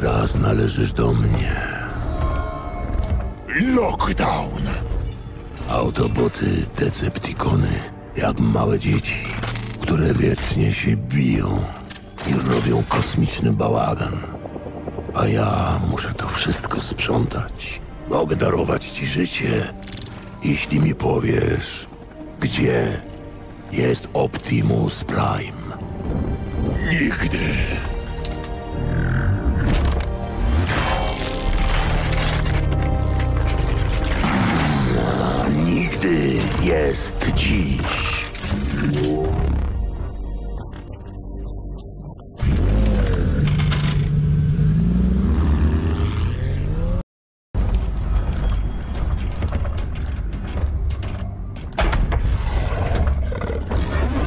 Teraz należysz do mnie. Lockdown! Autoboty, deceptikony, jak małe dzieci, które wiecznie się biją i robią kosmiczny bałagan. A ja muszę to wszystko sprzątać. Mogę darować ci życie, jeśli mi powiesz, gdzie jest Optimus Prime. Nigdy! Jest dziś.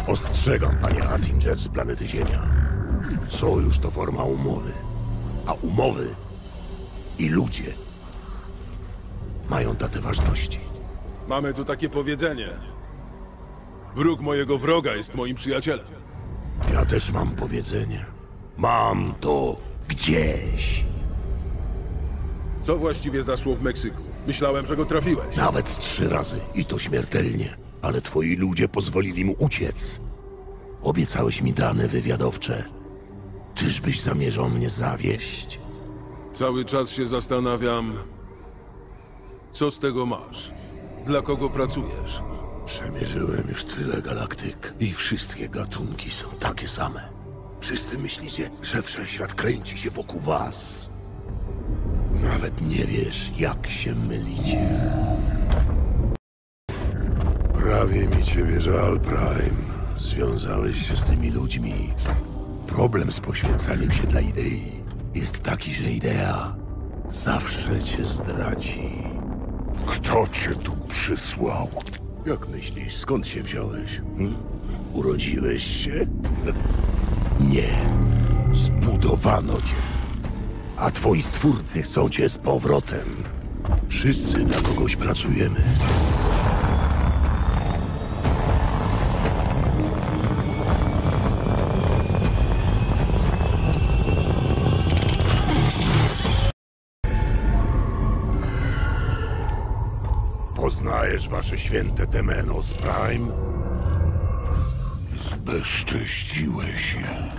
Ostrzegam, panie Attinger z planety Ziemia. Sojusz to forma umowy, a umowy i ludzie mają datę ważności. Mamy tu takie powiedzenie. Wróg mojego wroga jest moim przyjacielem. Ja też mam powiedzenie. Mam to gdzieś. Co właściwie zaszło w Meksyku? Myślałem, że go trafiłeś. Nawet trzy razy i to śmiertelnie. Ale twoi ludzie pozwolili mu uciec. Obiecałeś mi dane wywiadowcze. Czyżbyś zamierzał mnie zawieść? Cały czas się zastanawiam, co z tego masz? Dla kogo pracujesz? Przemierzyłem już tyle galaktyk i wszystkie gatunki są takie same. Wszyscy myślicie, że wszechświat kręci się wokół was. Nawet nie wiesz, jak się mylicie. Prawie mi ciebie żal, Prime. Związałeś się z tymi ludźmi. Problem z poświęcaniem się dla idei jest taki, że idea zawsze cię zdradzi. Kto cię tu przysłał? Jak myślisz, skąd się wziąłeś? Hm? Urodziłeś się? Nie. Zbudowano cię. A twoi stwórcy chcą cię z powrotem. Wszyscy dla kogoś pracujemy. Poznajesz wasze święte Temenos Prime? Zbezcześciłeś je.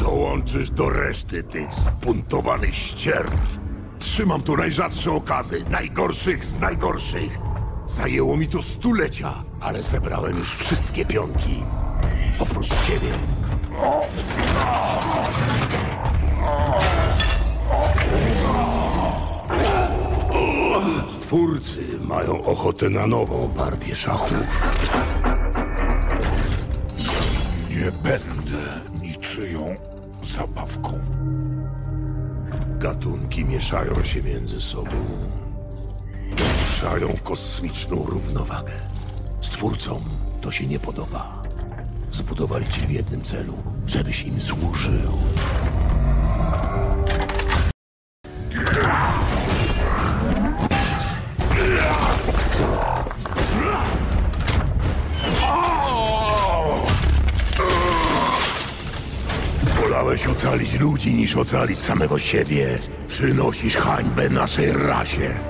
Dołączysz do reszty tych zbuntowanych ścierw. Trzymam tu najrzadsze okazy, najgorszych z najgorszych. Zajęło mi to stulecia, ale zebrałem już wszystkie pionki. Oprócz ciebie. Stwórcy mają ochotę na nową partię szachów. Nie będę niczyją zabawką. Gatunki mieszają się między sobą. Naruszają kosmiczną równowagę. Stwórcom to się nie podoba. Zbudowali cię w jednym celu, żebyś im służył. Wolałeś ocalić ludzi niż ocalić samego siebie. Przynosisz hańbę naszej rasie.